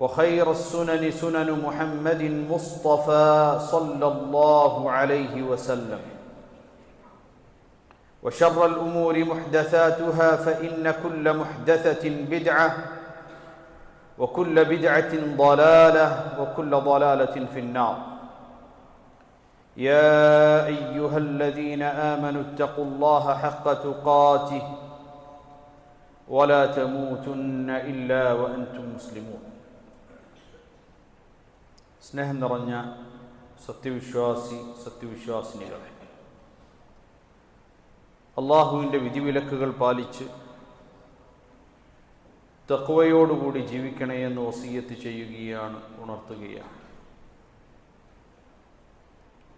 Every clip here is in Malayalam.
وخير السنن سنن محمد مصطفى صلى الله عليه وسلم. وشر الأمور محدثاتها فإن كل محدثة بدعة وكل بدعة ضلالة وكل ضلالة في النار. يا أيها الذين آمنوا اتقوا الله حق تقاته ولا تموتن إلا وأنتم مسلمون. സ്നേഹം നിറഞ്ഞ സത്യവിശ്വാസി സത്യവിശ്വാസിനികളെ അള്ളാഹുവിൻ്റെ വിധിവിലക്കുകൾ പാലിച്ച് തക്വയോടുകൂടി ജീവിക്കണേ എന്ന് വസീയത്ത് ചെയ്യുകയാണ് ഉണർത്തുകയാണ്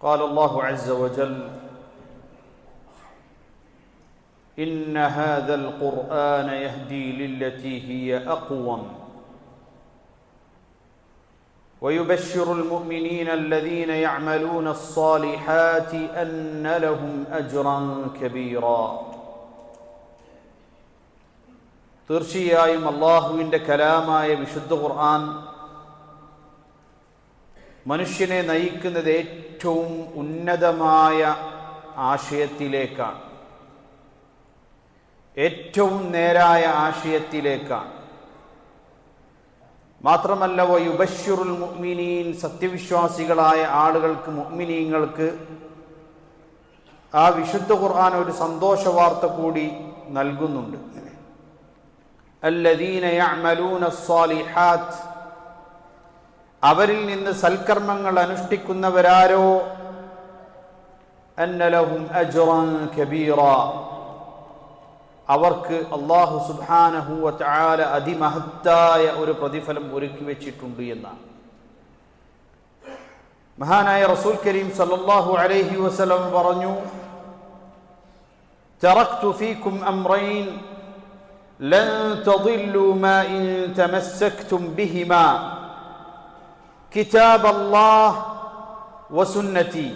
قال الله عز وجل إن هذا القرآن يهدي للتي هي أقوم ويبشر المؤمنين الذين يعملون الصالحات أن لهم أجرا كبيرا തീർച്ചയായും അള്ളാഹുവിൻ്റെ കലാമായ വിശുദ്ധ ഖുർആൻ മനുഷ്യനെ നയിക്കുന്നത് ഏറ്റവും ഉന്നതമായ ആശയത്തിലേക്കാണ് ഏറ്റവും നേരായ ആശയത്തിലേക്കാണ് മാത്രമല്ല വയുബഷുറുൽ മുഅ്മിനീൻ സത്യവിശ്വാസികളായ ആളുകൾക്ക് മുഅ്മിനീങ്ങൾക്ക് ആ വിശുദ്ധ ഖുർആൻ ഒരു സന്തോഷ വാർത്ത കൂടി നൽകുന്നുണ്ട്. അല്ലദീന യഅമലൂന സ്വാലിഹാത്ത് അവരിൽ നിന്ന് സൽക്കർമ്മങ്ങൾ അനുഷ്ഠിക്കുന്നവരാരോ? അന്നലഹും അജ്റൻ കബീറ. അവർക്ക് അള്ളാഹു സുബാനഹുവ ചാല അതിമഹത്തായ ഒരു പ്രതിഫലം ഒരുക്കി വെച്ചിട്ടുണ്ട് എന്നാണ് മഹാനായ റസൂൽ കരീം സല്ലല്ലാഹു അലൈഹി വസല്ലം പറഞ്ഞു تركت فيكم أمرين لن تضلوا ما إن تمسكتم بهما كتاب الله وسنتي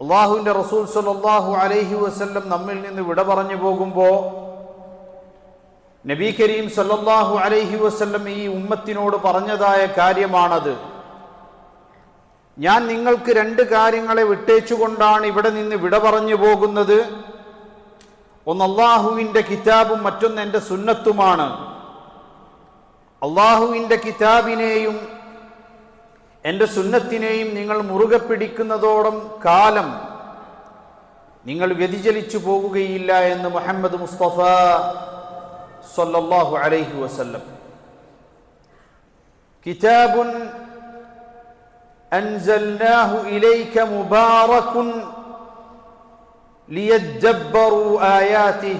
അള്ളാഹുവിന്റെ റസൂൽ സലാഹു അലൈഹി വസ്ല്ലം നമ്മിൽ നിന്ന് വിട പറഞ്ഞു പോകുമ്പോൾ നബി കരീം സല്ലാഹു അലൈഹി വസ്ല്ലം ഈ ഉമ്മത്തിനോട് പറഞ്ഞതായ കാര്യമാണത്. ഞാൻ നിങ്ങൾക്ക് രണ്ട് കാര്യങ്ങളെ വിട്ടേച്ചുകൊണ്ടാണ് ഇവിടെ നിന്ന് വിട പറഞ്ഞു പോകുന്നത്. ഒന്ന് അള്ളാഹുവിന്റെ കിതാബും മറ്റൊന്ന് എന്റെ സുന്നത്തുമാണ്. അള്ളാഹുവിന്റെ കിതാബിനെയും എൻ്റെ സുന്നത്തിനെയും നിങ്ങൾ മുറുകെ പിടിക്കുന്നതോളം കാലം നിങ്ങൾ വ്യതിചലിച്ചു പോകുകയില്ല എന്ന് മുഹമ്മദ് മുസ്തഫ സല്ലല്ലാഹു അലൈഹി വസല്ലം കിതാബുൻ അൻസൽനാഹു ഇലൈക മുബാറകുൻ ليدبروا آياته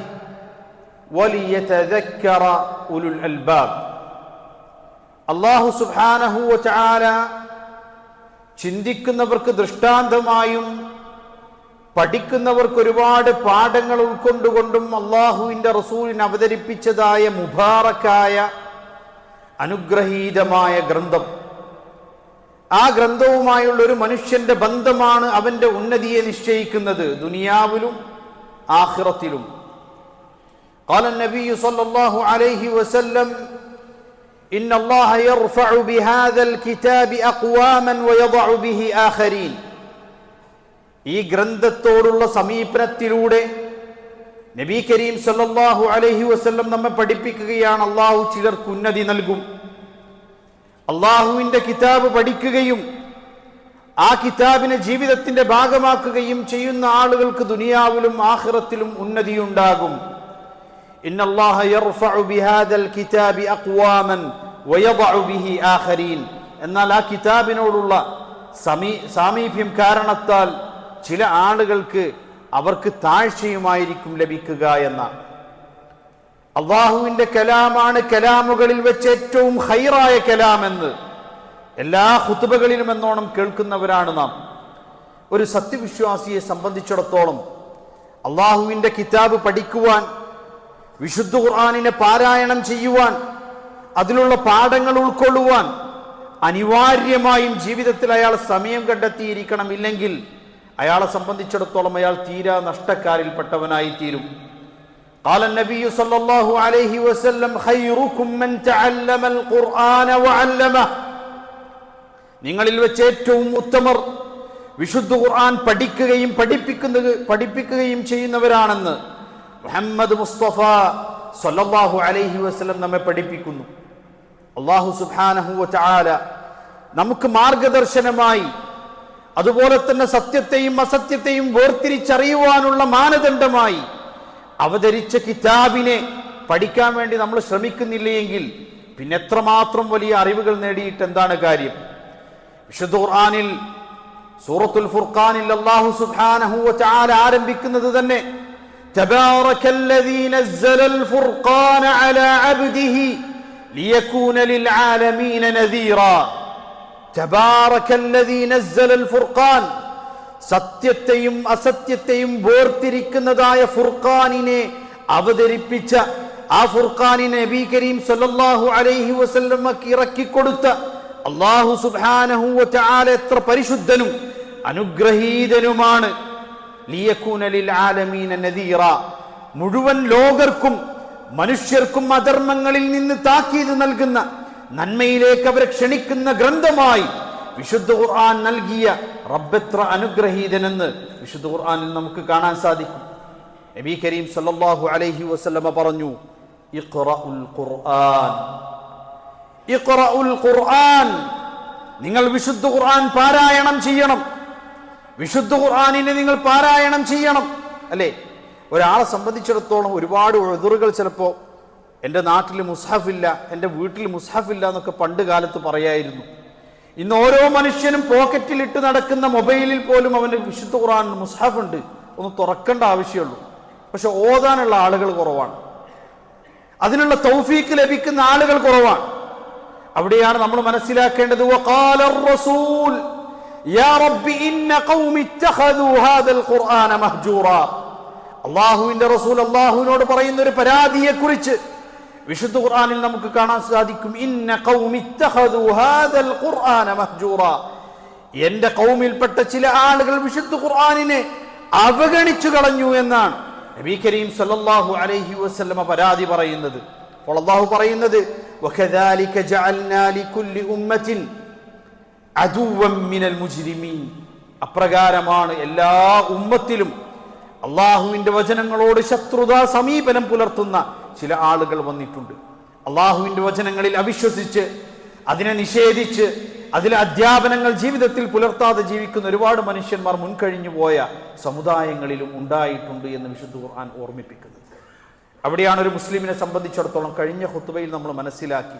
وليتذكر أولو الألباب അള്ളാഹു സുബ്ഹാനഹു വതആല ചിന്തിക്കുന്നവർക്ക് ദൃഷ്ടാന്തമായും പഠിക്കുന്നവർക്ക് ഒരുപാട് പാഠങ്ങൾ ഉൾക്കൊണ്ടുകൊണ്ടും അള്ളാഹുവിൻ്റെ റസൂലിന് അവതരിപ്പിച്ചതായ മുബാറക്കായ അനുഗ്രഹീതമായ ഗ്രന്ഥം ആ ഗ്രന്ഥവുമായുള്ള ഒരു മനുഷ്യന്റെ ബന്ധമാണ് അവന്റെ ഉന്നതിയെ നിശ്ചയിക്കുന്നത് ദുനിയാവിലും ആഖിറത്തിലും قال النبي صلى الله عليه وسلم إن الله يرفع بهذا الكتاب أقواما ويضع به آخرين ഈ ഗ്രന്ഥത്തോടുള്ള സമീപനത്തിലൂടെ നബി കരീം സല്ലല്ലാഹു അലൈഹി വസല്ലം നമ്മെ പഠിപ്പിക്കുകയാണ് അള്ളാഹു ചിലർക്ക് ഉന്നതി നൽകും അള്ളാഹുവിന്റെ കിതാബ് പഠിക്കുകയും ആ കിതാബിനെ ജീവിതത്തിന്റെ ഭാഗമാക്കുകയും ചെയ്യുന്ന ആളുകൾക്ക് ദുനിയാവിലും ആഖിറത്തിലും ഉന്നതിയുണ്ടാകും ഇന്നല്ലാഹ യർഫഉ بهذا കിതാബി അഖ്വാമൻ ويضع ബിഹി ആഖരീൻ. എന്നാൽ ആ കിതാബിനോടുള്ള സമീ സാമീപ്യം കാരണത്താൽ ചില ആളുകൾക്ക് അവർക്ക് താഴ്ചയുമായിരിക്കും ലഭിക്കുക എന്ന. അള്ളാഹുവിന്റെ കലാമാണ് കലാമുകളിൽ വെച്ച് ഏറ്റവും ഹൈറായ കലാമെന്ന്. എല്ലാ ഹുത്തുബകളിലും എന്നോണം കേൾക്കുന്നവരാണ് നാം. ഒരു സത്യവിശ്വാസിയെ സംബന്ധിച്ചിടത്തോളം അള്ളാഹുവിന്റെ കിതാബ് പഠിക്കുവാൻ വിശുദ്ധ ഖുർആാനിനെ പാരായണം ചെയ്യുവാൻ അതിലുള്ള പാഠങ്ങൾ ഉൾക്കൊള്ളുവാൻ അനിവാര്യമായും ജീവിതത്തിൽ അയാൾ സമയം കണ്ടെത്തിയിരിക്കണം ഇല്ലെങ്കിൽ അയാളെ സംബന്ധിച്ചിടത്തോളം അയാൾ തീരാ നഷ്ടക്കാരിൽപ്പെട്ടവനായി തീരും قال النبي صلى الله عليه وسلم خيركم من تعلم القرآن وعلمه നിങ്ങളിൽ വെച്ച് ഏറ്റവും ഉത്തമർ വിശുദ്ധ ഖുർആൻ പഠിക്കുകയും പഠിപ്പിക്കുന്നത് പഠിപ്പിക്കുകയും ചെയ്യുന്നവരാണെന്ന് മുഹമ്മദ് മുസ്തഫ സല്ലല്ലാഹു അലൈഹി വസ്ലം നമ്മെ പഠിപ്പിക്കുന്നു. അള്ളാഹു സുബ്ഹാനഹു വതആല നമുക്ക് മാർഗദർശനമായി അതുപോലെ തന്നെ സത്യത്തെയും അസത്യത്തെയും വേർതിരിച്ചറിയുവാനുള്ള മാനദണ്ഡമായി അവതരിച്ച കിതാബിനെ പഠിക്കാൻ വേണ്ടി നമ്മൾ ശ്രമിക്കുന്നില്ലെങ്കിൽ പിന്നെ എത്രമാത്രം വലിയ അറിവുകൾ നേടിയിട്ട് എന്താണ് കാര്യം? വിശുദ്ധ ഖുർആനിൽ സൂറത്തുൽ ഫുർഖാനിൽ അള്ളാഹു സുബ്ഹാനഹു വതആല ആരംഭിക്കുന്നത് തന്നെ تبارك الذي نزل الفرقان على عبده ليكون للعالمين نذيرا تبارك الذي نزل الفرقان സത്യത്തെയും അസത്യത്തെയും വേർതിരിക്കുന്നതായ ഫുർഖാനിനെ അവതരിപ്പിച്ച ആ ഫുർഖാനിനെ നബി കരീം സല്ലല്ലാഹു അലൈഹി വസല്ലമക്ക് ഇറക്കിക്കൊടുത്ത അള്ളാഹു സുബ്ഹാനഹു വതആല എത്ര പരിശുദ്ധനും അനുഗ്രഹീതനുമാണ് ലിയകൂന ലിൽ ആലമീന നദീറ മുഴുവൻ ലോകർക്കും മനുഷ്യർക്കും അധർമ്മങ്ങളിൽ നിന്ന് താക്കീത് നൽകുന്ന നന്മയിലേക്ക് അവരെ ക്ഷണിക്കുന്ന ഗ്രന്ഥമായി വിശുദ്ധ ഖുർആൻ നൽകിയ റബ്ബെത്ര അനുഗ്രഹീതനെന്ന് വിശുദ്ധ ഖുർആനിൽ നമുക്ക് കാണാൻ സാധിക്കും. നബി കരീം സല്ലല്ലാഹു അലൈഹി വസല്ലമ പറഞ്ഞു ഇഖ്റഉൽ ഖുർആൻ. ഇഖ്റഉൽ ഖുർആൻ. നിങ്ങൾ വിശുദ്ധ ഖുർആൻ പാരായണം ചെയ്യണം. വിശുദ്ധ ഖുർആാനിനെ നിങ്ങൾ പാരായണം ചെയ്യണം. അല്ലേ? ഒരാളെ സംബന്ധിച്ചിടത്തോളം ഒരുപാട് എതിറുകൾ ചിലപ്പോൾ എന്റെ നാട്ടിൽ മുസ്ഹഫില്ല എന്റെ വീട്ടിൽ മുസ്ഹഫില്ല എന്നൊക്കെ പണ്ട് കാലത്ത് പറയായിരുന്നു. ഇന്ന് ഓരോ മനുഷ്യനും പോക്കറ്റിലിട്ട് നടക്കുന്ന മൊബൈലിൽ പോലും അവന്റെ വിശുദ്ധ ഖുർആൻ മുസ്ഹഫ് ഉണ്ട് ഒന്ന് തുറക്കേണ്ട ആവശ്യമുള്ളൂ. പക്ഷെ ഓതാനുള്ള ആളുകൾ കുറവാണ്. അതിനുള്ള തൗഫീക്ക് ലഭിക്കുന്ന ആളുകൾ കുറവാണ്. അവിടെയാണ് നമ്മൾ മനസ്സിലാക്കേണ്ടത്. വഖാല يا ربي ان قوم اتخذوا هذا القران അള്ളാഹുവിന്റെ റസൂൽ അള്ളാഹുവിനോട് പറയുന്ന ഒരു പരാതിയെ കുറിച്ച് വിശുദ്ധ ഖുർആാനിൽ നമുക്ക് കാണാൻ സാധിക്കും. എന്റെ കൗമിൽപ്പെട്ട ചില ആളുകൾ വിശുദ്ധ ഖുർആാനിനെ അവഗണിച്ചു കളഞ്ഞു എന്നാണ് നബി കരീം സല്ലല്ലാഹു അലൈഹി വസല്ലമ പരാതി പറയുന്നത്. അപ്പോൾ അള്ളാഹു പറയുന്നത് വകദാലിക ജഅൽനാ ലികുല്ലി ഉമ്മത്തിൻ അതുവമ്മിനൽ മുജിരിമീൻ. അപ്രകാരമാണ് എല്ലാ ഉമ്മത്തിലും അള്ളാഹുവിന്റെ വചനങ്ങളോട് ശത്രുതാ സമീപനം പുലർത്തുന്ന ചില ആളുകൾ വന്നിട്ടുണ്ട്. അള്ളാഹുവിന്റെ വചനങ്ങളിൽ അവിശ്വസിച്ച് അതിനെ നിഷേധിച്ച് അതിലെ അധ്യാപനങ്ങൾ ജീവിതത്തിൽ പുലർത്താതെ ജീവിക്കുന്ന ഒരുപാട് മനുഷ്യന്മാർ മുൻകഴിഞ്ഞു പോയ സമുദായങ്ങളിലും ഉണ്ടായിട്ടുണ്ട് എന്ന് വിശുദ്ധ ഖുർആൻ ഓർമ്മിപ്പിക്കുന്നത് അവിടെയാണ് ഒരു മുസ്ലിമിനെ സംബന്ധിച്ചിടത്തോളം കഴിഞ്ഞ ഹുത്തുബയിൽ നമ്മൾ മനസ്സിലാക്കി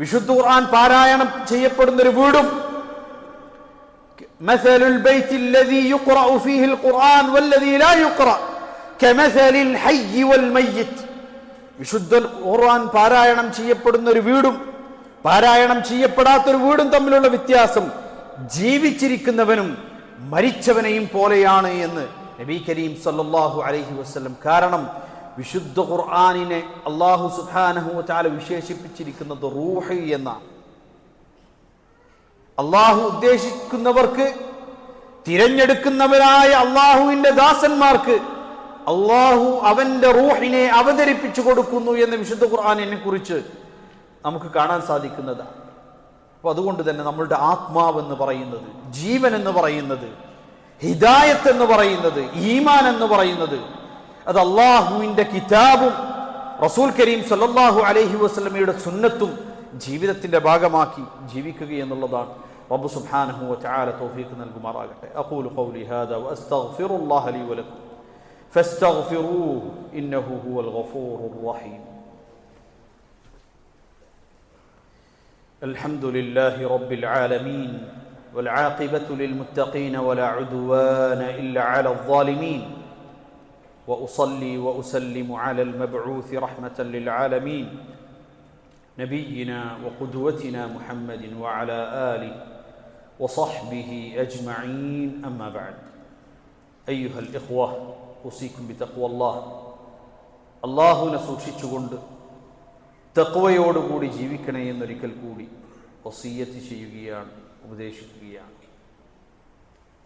വിശുദ്ധ ഖുർആൻ പാരായണം ചെയ്യപ്പെടുന്ന ഒരു വീടും مثل البيت الذي يقرأ فيه القرآن والذي لا يقرأ كمثل الحي والميت വിശുദ്ധ ഖുർആൻ പാരായണം ചെയ്യപ്പെടുന്ന ഒരു വീടും പാരായണം ചെയ്യപ്പെടാത്ത ഒരു വീടും തമ്മിലുള്ള വ്യത്യാസം ജീവിച്ചിരിക്കുന്നവനും മരിച്ചവനെയും പോലെയാണ് എന്ന് നബി കരീം സല്ലല്ലാഹു അലൈഹി വസല്ലം കാരണം വിശുദ്ധ ഖുർആാനിനെ അള്ളാഹു സുബ്ഹാനഹു ചാല വിശേഷിപ്പിച്ചിരിക്കുന്നത് റൂഹ് എന്നാണ്. അള്ളാഹു ഉദ്ദേശിക്കുന്നവർക്ക് തിരഞ്ഞെടുക്കുന്നവരായ അള്ളാഹുവിന്റെ ദാസന്മാർക്ക് അള്ളാഹു അവന്റെ റൂഹിനെ അവതരിപ്പിച്ചു കൊടുക്കുന്നു എന്ന് വിശുദ്ധ ഖുർആാനിനെ കുറിച്ച് നമുക്ക് കാണാൻ സാധിക്കുന്നതാണ് അപ്പൊ അതുകൊണ്ട് തന്നെ നമ്മളുടെ ആത്മാവ് എന്ന് പറയുന്നത് ജീവൻ എന്ന് പറയുന്നത് ഹിദായത്ത് എന്ന് പറയുന്നത് ഈമാൻ എന്ന് പറയുന്നത് അത് അള്ളാഹുവിന്റെ കിതാബും റസൂൽ കരീം സല്ലല്ലാഹു അലൈഹി വസല്ലമയുടെ സുന്നത്തും ജീവിതത്തിന്റെ ഭാഗമാക്കി ജീവിക്കുക എന്നുള്ളതാണ് റബ്ബ് സുബ്ഹാനഹു വതആല തൗഫീഖ് നൽകുമാറാകട്ടെ അഖൂലു ഖൗലി ഹാദാ വഅസ്തഗ്ഫിറുല്ലാഹ ലി വലക്കും ഫസ്തഗ്ഫിറൂഹു ഇന്നഹു ഹുവൽ ഗഫൂറുർ റഹീം الحمد لله رب العالمين والعاقبة للمتقين ولا عدوان إلا على الظالمين وأصلي وأسلم على المبعوث رحمة للعالمين نبينا وقدوتنا محمد وعلى آله وصحبه أجمعين. أما بعد أيها الإخوة أوصيكم بتقوى الله. അള്ളാഹുവിനെ സൂക്ഷിച്ചുകൊണ്ട് തക്വയോടുകൂടി ജീവിക്കണേ എന്നൊരിക്കൽ കൂടി വസീയത്ത് ചെയ്യുകയാണ് ഉപദേശിക്കുകയാണ്.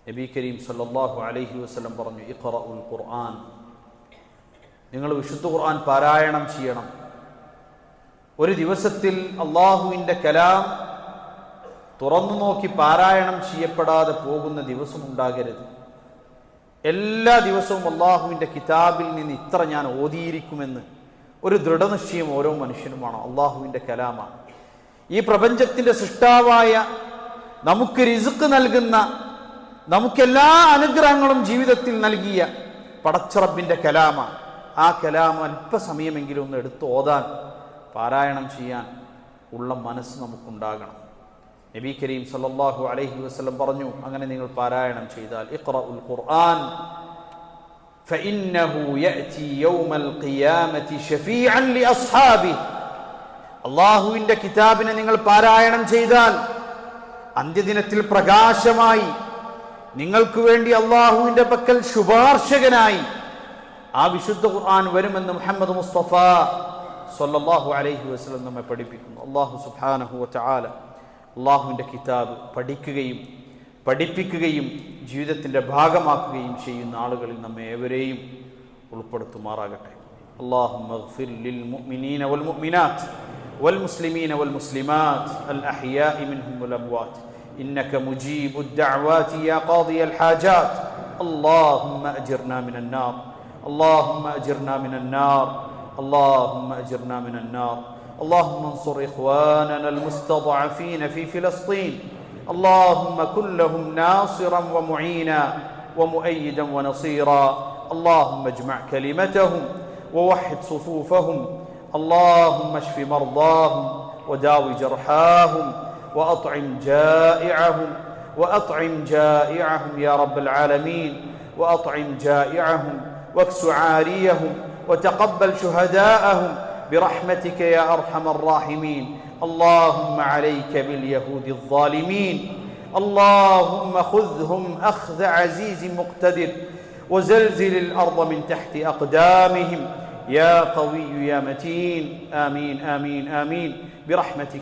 نبي كريم صلى الله عليه وسلم برمي ഉൽ القرآن നിങ്ങൾ വിശുദ്ധ ഖുർആൻ പാരായണം ചെയ്യണം. ഒരു ദിവസത്തിൽ അള്ളാഹുവിന്റെ കലാം തുറന്നു നോക്കി പാരായണം ചെയ്യപ്പെടാതെ പോകുന്ന ദിവസം ഉണ്ടാകരുത് എല്ലാ ദിവസവും അള്ളാഹുവിന്റെ കിതാബിൽ നിന്ന് ഇത്ര ഞാൻ ഓതിയിരിക്കുമെന്ന് ഒരു ദൃഢനിശ്ചയം ഓരോ മനുഷ്യനുമാണ് അള്ളാഹുവിന്റെ കലാമാണ്. ഈ പ്രപഞ്ചത്തിന്റെ സൃഷ്ടാവായ നമുക്ക് റിസുക്ക് നൽകുന്ന നമുക്കെല്ലാ അനുഗ്രഹങ്ങളും ജീവിതത്തിൽ നൽകിയ പടച്ചറബിന്റെ കലാമാണ്. ആ കലാം അല്പസമയമെങ്കിലും ഒന്ന് എടുത്ത് ഓതാൻ പാരായണം ചെയ്യാൻ ഉള്ള മനസ്സ് നമുക്കുണ്ടാകണം നബി കരീം സല്ലല്ലാഹു അലൈഹി വസല്ലം പറഞ്ഞു അങ്ങനെ നിങ്ങൾ പാരായണം ചെയ്താൽ ഇഖ്റഉൽ ഖുർആൻ فإنه يأتي يوم القيامة شفيعا لأصحابه അള്ളാഹുവിൻ്റെ കിതാബിനെ നിങ്ങൾ പാരായണം ചെയ്താൽ അന്ത്യദിനത്തിൽ പ്രകാശമായി നിങ്ങൾക്ക് വേണ്ടി അള്ളാഹുവിൻ്റെ പക്കൽ ശുപാർശകനായി ആ വിശുദ്ധ ഖുർആൻ വരുമെന്ന് മുഹമ്മദ് മുസ്തഫ സല്ലല്ലാഹു അലൈഹി വസല്ലം നമ്മെ പഠിപ്പിക്കുന്നു അള്ളാഹു സുബ്ഹാനഹു വതആല അള്ളാഹുവിൻ്റെ കിതാബ് പഠിക്കുകയും പഠിപ്പിക്കുകയും ജീവിതത്തിൻ്റെ ഭാഗമാക്കുകയും ചെയ്യുന്ന ആളുകളിൽ നമ്മെ ഏവരെയും ഉൾപ്പെടുത്തുമാറാകട്ടെ اللهم اغفر للمؤمنين والمؤمنات والمسلمين والمسلمات الأحياء منهم والأموات إنك مجيب الدعوات يا قاضي الحاجات اللهم أجرنا من النار اللهم أجرنا من النار. اللهم أجرنا من النار. اللهم انصر إخواننا المستضعفين في فلسطين. اللهم كن لهم ناصرا ومعينا ومؤيدا ونصيرا. اللهم اجمع كلمتهم ووحد صفوفهم. اللهم اشف مرضاهم وداوي جرحاهم وأطعم جائعهم. وأطعم جائعهم يا رب العالمين. وأطعم جائعهم واكس عاريهم وتقبل شهداءهم برحمتك يا أرحم الراحمين. اللهم عليك باليهود الظالمين. اللهم خذهم أخذ عزيز مقتدر وزلزل الأرض من تحت أقدامهم. يا قوي يا متين. آمين آمين آمين. برحمتك